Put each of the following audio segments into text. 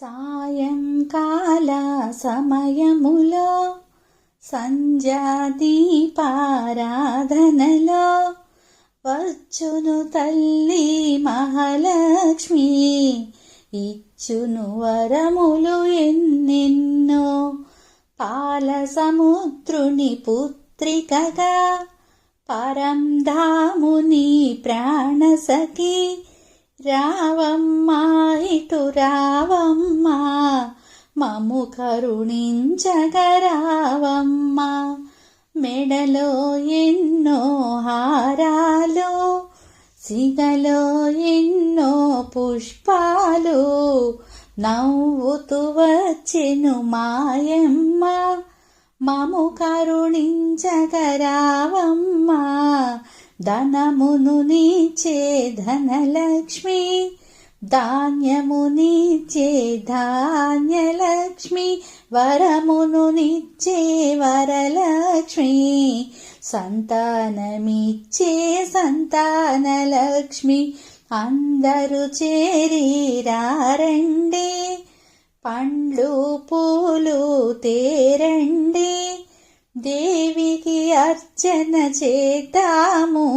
సాయంకాల సమయములో సంధ్యాదీపారాధనలో వచ్చును తల్లి మహాలక్ష్మి. ఇచ్చును వరములు ఎన్నెన్నో పాల సముద్రుని పుత్రికగా పరం ధాముని ప్రాణసఖి రావమ్మా రావమ్మా మము కరుణించగరావమ్మా. మెడలో ఎన్నో హారాలు సిగలో ఎన్నో పుష్పాలు నవ్వుతూ వచ్చెను మాయమ్మ. మము కరుణించగరావమ్మా ధనమును నీచే ధనలక్ష్మి. ధాన్యమునిచ్చే ధాన్యలక్ష్మి వరమును నిచ్చే వరలక్ష్మి సంతానమిచ్చే సంతానలక్ష్మి అందరూ చేరి రారండి పండ్లు పూలు తేరండి. దేవికి అర్చన చేతాము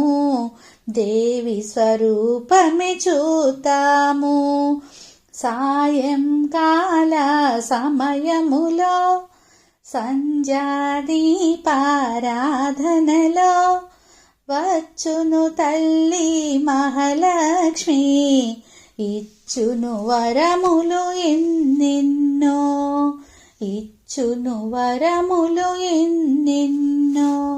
దేవి స్వరూపమే చూతాము. సాయంకాల సమయములో సంధ్యాదీపారాధనలో వచ్చును తల్లి మహాలక్ష్మి. ఇచ్చును వరములు ఎన్నెన్నో ఇచ్చును వరములు ఎన్నెన్నో.